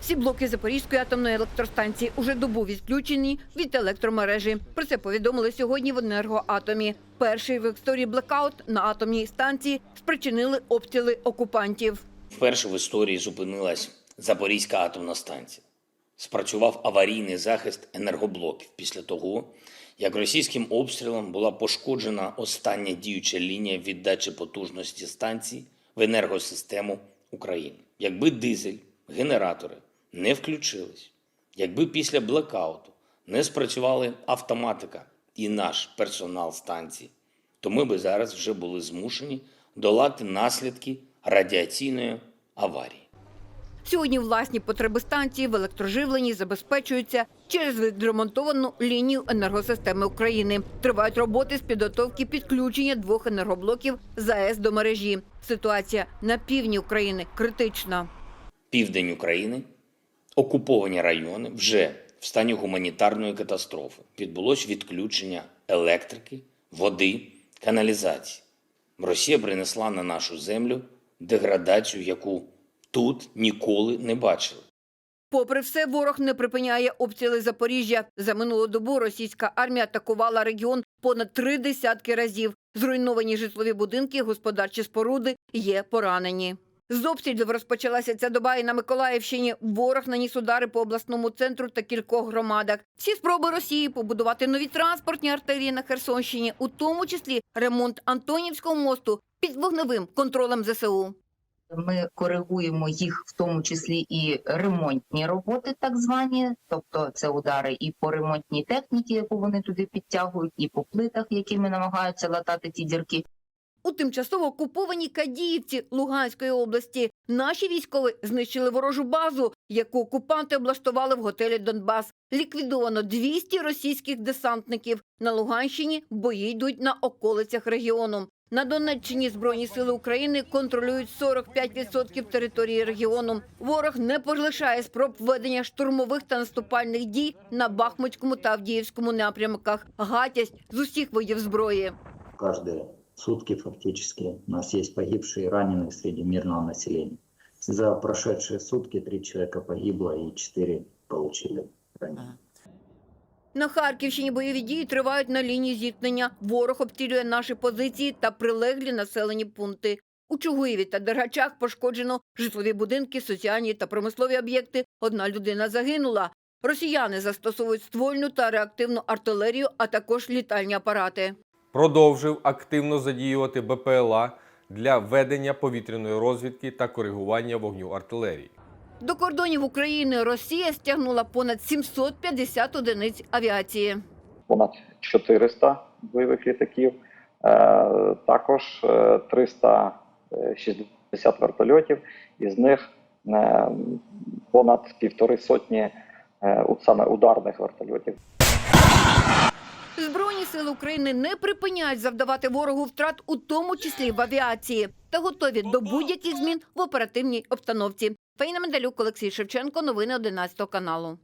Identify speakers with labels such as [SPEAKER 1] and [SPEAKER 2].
[SPEAKER 1] Всі блоки Запорізької атомної електростанції уже добу відключені від електромережі. Про це повідомили сьогодні в енергоатомі. Перший в історії блекаут на атомній станції спричинили обстріли окупантів.
[SPEAKER 2] Вперше в історії зупинилась Запорізька атомна станція. Спрацював аварійний захист енергоблоків після того, як російським обстрілом була пошкоджена остання діюча лінія віддачі потужності станції в енергосистему України. Якби дизель, генератори не включились, якби після блекауту не спрацювали автоматика і наш персонал станції, то ми би зараз вже були змушені долати наслідки радіаційної аварії.
[SPEAKER 1] Сьогодні власні потреби станції в електроживленні забезпечуються через відремонтовану лінію енергосистеми України. Тривають роботи з підготовки підключення двох енергоблоків ЗАЕС до мережі. Ситуація на півдні України критична.
[SPEAKER 2] Південь України, окуповані райони вже в стані гуманітарної катастрофи. Відбулось відключення електрики, води, каналізації. Росія принесла на нашу землю деградацію, яку тут ніколи не бачили.
[SPEAKER 1] Попри все, ворог не припиняє обстріли Запоріжжя. За минулу добу російська армія атакувала регіон понад три десятки разів. Зруйновані житлові будинки, господарчі споруди є поранені. З обстрілів розпочалася ця доба і на Миколаївщині. Ворог наніс удари по обласному центру та кількох громадах. Всі спроби Росії побудувати нові транспортні артерії на Херсонщині, у тому числі ремонт Антонівського мосту під вогневим контролем ЗСУ.
[SPEAKER 3] Ми коригуємо їх, в тому числі і ремонтні роботи, так звані, тобто це удари і по ремонтній техніці, яку вони туди підтягують, і по плитах, якими намагаються латати ті дірки.
[SPEAKER 1] У тимчасово окупованій Кадіївці Луганської області наші військові знищили ворожу базу, яку окупанти облаштували в готелі Донбас. Ліквідовано 200 російських десантників. На Луганщині бої йдуть на околицях регіону. На Донеччині Збройні сили України контролюють 45% території регіону. Ворог не полишає спроб ведення штурмових та наступальних дій на Бахмутському та Авдіївському напрямках. Гатять з усіх видів зброї.
[SPEAKER 4] каждые сутки фактически у нас есть погибшие и раненые среди мирного населения. За прошедшие сутки три человека погибло и четыре получили ранения.
[SPEAKER 1] На Харківщині бойові дії тривають на лінії зіткнення. Ворог обстрілює наші позиції та прилеглі населені пункти. У Чугуєві та Дергачах пошкоджено житлові будинки, соціальні та промислові об'єкти. Одна людина загинула. Росіяни застосовують ствольну та реактивну артилерію, а також літальні апарати.
[SPEAKER 5] Продовжив активно задіювати БПЛА для ведення повітряної розвідки та коригування вогню артилерії.
[SPEAKER 1] До кордонів України Росія стягнула понад 750 одиниць авіації.
[SPEAKER 6] понад 400 бойових літаків, е, також е, 360 вертольотів, із них е, понад півтори сотні е, саме ударних вертольотів.
[SPEAKER 1] Сили України не припиняють завдавати ворогу втрат, у тому числі в авіації, та готові до будь-яких змін в оперативній обстановці. Фаїна Медалюк, Олексій Шевченко, новини 11 каналу.